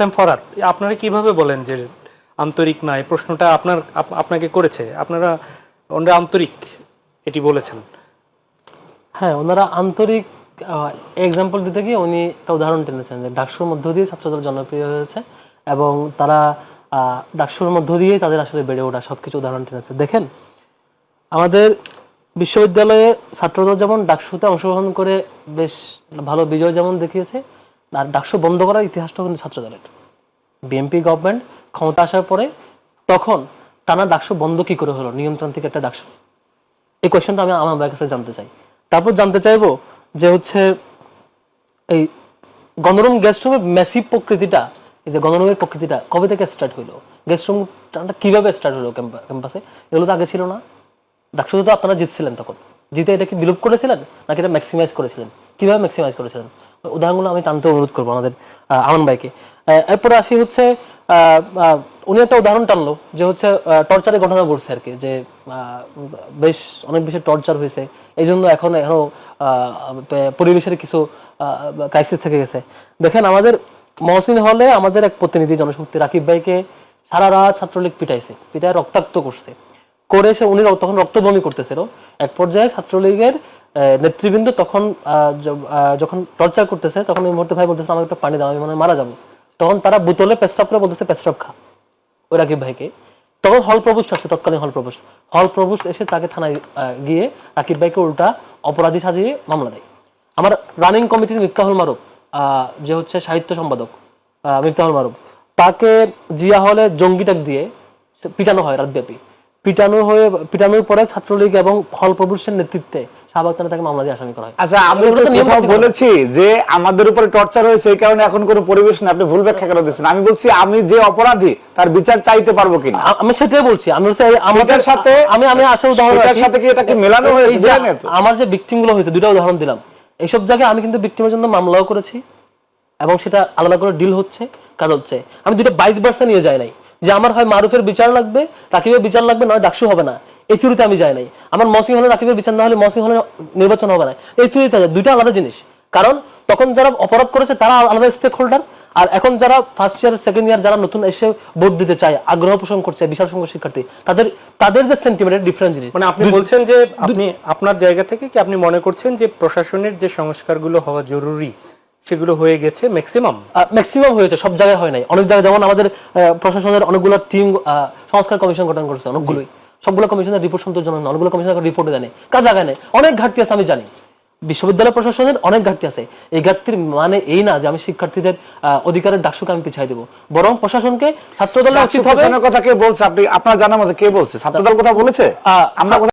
M ফরার আপনারা কীভাবে বলেন যে আন্তরিক না? এই প্রশ্নটা আপনার, আপ- আপনাকে করেছে। আপনারা, ওনারা আন্তরিক, এটি বলেছেন। হ্যাঁ ওনারা আন্তরিক এক্সাম্পল দিতে গিয়ে উনি একটা উদাহরণ টেনেছেন যে ডাকসুর মধ্য দিয়ে ছাত্রদের জনপ্রিয় হয়েছে এবং তারা ডাকসুর মধ্য দিয়ে তাদের আসলে বেড়ে ওঠা সবকিছু উদাহরণ টেনেছে। দেখেন, আমাদের বিশ্ববিদ্যালয়ে ছাত্ররা যেমন ডাকসুতে অংশগ্রহণ করে বেশ ভালো বিজয় যেমন দেখিয়েছে আর ডাকসু বন্ধ করার ইতিহাসটা কিন্তু ছাত্রদলের। বিএনপি গভর্নমেন্ট ক্ষমতা আসার পরে তখন টানা ডাকসু বন্ধ কি করে হলো? নিয়মতান্ত্রিক একটা ডাকসু। এই কোয়েশ্চেনটা আমি আমার কাছে জানতে চাই। তারপর জানতে চাইব যে হচ্ছে এই গণরুম গেস্ট রুমের ম্যাসিভ প্রকৃতিটা, এই যে গণরুমের প্রকৃতিটা কবে থেকে স্টার্ট হইল? গেস্ট রুমটা কীভাবে স্টার্ট হলো ক্যাম্পাসে এগুলো তো আগে ছিল না। ডাকসুতে তো আপনারা জিতছিলেন তখন। জিতে এটা কি বিলোপ করেছিলেন? নাকি এটা ম্যাক্সিমাইজ করেছিলেন? কীভাবে ম্যাক্সিমাইজ করেছিলেন? উদাহরণগুলো আমি টানতে অনুরোধ করব আমাদের আহ, ভাইকে। এরপরে আসি হচ্ছে উনি একটা উদাহরণ টানলো যে হচ্ছে টর্চারের ঘটনা ঘটছে আর কি যে বেশ অনেক বেশি টর্চার হয়েছে এই জন্য এখন এখনও পরিবেশের কিছু ক্রাইসিস থেকে গেছে। দেখেন আমাদের মহসিন হলে আমাদের এক প্রতিনিধি জনশক্তি রাকিব ভাইকে সারা রাত ছাত্রলীগ পিটাইছে পিটায় রক্তাক্ত করছে। করে সে উনি তখন রক্তবমি করতেছিল। এক পর্যায়ে ছাত্রলীগের নেতৃবৃন্দ তখন যখন টর্চার করতেছে, তখন এই মুহূর্তে ভাই বলতেছে, আমাকে একটা পানি দাও, আমি মনে মারা যাব। তখন তারা বোতলে পেস্টাপ করে বলতেছে পেস্টাপ খা। ওই রাকিব ভাইকে। তখন হল প্রভুষ্ট আসছে তৎকালীন হল প্রভুষ্ট। হল প্রভুষ্ট এসে তাকে থানায় গিয়ে রাকিব ভাইকে উল্টা অপরাধী সাজিয়ে মামলা দেয়। আমার রানিং কমিটির মিফতাহুল মারুফ যে হচ্ছে সাহিত্য সম্পাদক মিফতাহুল মারুফ, তাকে জিয়া হলে জঙ্গি টাক দিয়ে পিটানো হয় রাতব্যাপী। পিটানো হয়ে, পিটানোর পরে ছাত্রলীগ এবং হল প্রভুষ্টের নেতৃত্বে শাহবাগ থানায় তাকে মামলা দিয়ে আসামি করা হয়। আচ্ছা আমি কোথাও বলেছি যে আমাদের উপরে টর্চার হয়েছে এই কারণে এখন কোনো পরিবেশ না আপনি ভুল ব্যাখ্যা করে দিচ্ছেন? আমি বলছি আমি যে অপরাধী তার বিচার চাইতে পারব কিনা? আমি সেটাই বলছি আমি হচ্ছে আমাদের সাথে- আমি আমি আসলে উদাহরণ সাথে কি এটাকে মেলানো হয়েছে? আমার যে ভিকটিমগুলো হয়েছে দুইটা উদাহরণ দিলাম। এইসব জায়গায় আমি কিন্তু ভিকটিমের জন্য মামলাও করেছি এবং সেটা আলাদা করে ডিল হচ্ছে কাজ হচ্ছে। আমি দুইটা বাইশ বার্সা নিয়ে যাই নাই। যে আমার হয় মারুফের বিচার লাগবে রাকিবের বিচার লাগবে নয় ডাকসু হবে না। এই থিওরিতে আমি যাই নাই। আমার মসিং হলে রাকিবের বিচার না হলে মসিং হলে নির্বাচন হবে না। এই থিওরিতে যায়। দুইটা আলাদা জিনিস। কারণ তখন যারা অপরাধ করেছে তারা আলাদা স্টেক হোল্ডার আর এখন যারা ফার্স্ট ইয়ার সেকেন্ড ইয়ার যারা নতুন এসে ভোট দিতে চায় আগ্রহ পোষণ করছে বিশাল সংখ্যক শিক্ষার্থী তাদের তাদের যে সেন্টিমেন্ট ডিফারেন্ট জিনিস। মানে আপনি বলছেন যে আপনি আপনার জায়গা থেকে কি আপনি মনে করছেন যে প্রশাসনের যে সংস্কারগুলো হওয়া জরুরি সেগুলো হয়ে গেছে ম্যাক্সিমাম ম্যাক্সিমাম হয়েছে সব জায়গায় হয় নাই। অনেক জায়গায় যেমন আমাদের প্রশাসনের অনেকগুলো টিম সংস্কার কমিশন গঠন করেছে অনেকগুলোই। সবগুলো কমিশনের রিপোর্ট সন্তোষজনক না অনেকগুলো কমিশনের রিপোর্ট দেয় কাজ আগায় নেই অনেক ঘাটতি আছে আমি জানি। বিশ্ববিদ্যালয় প্রশাসনের অনেক ঘাটতি আছে। এই ঘাটতির মানে এই না যে আমি শিক্ষার্থীদের অধিকারের ডাকসুকে আমি পিছাই দেবো। বরং প্রশাসনকে ছাত্রদলের কথা কে বলছে? আপনি আপনার জানা মতে কে বলছে? ছাত্রদল কথা বলেছে? আহ, আমরা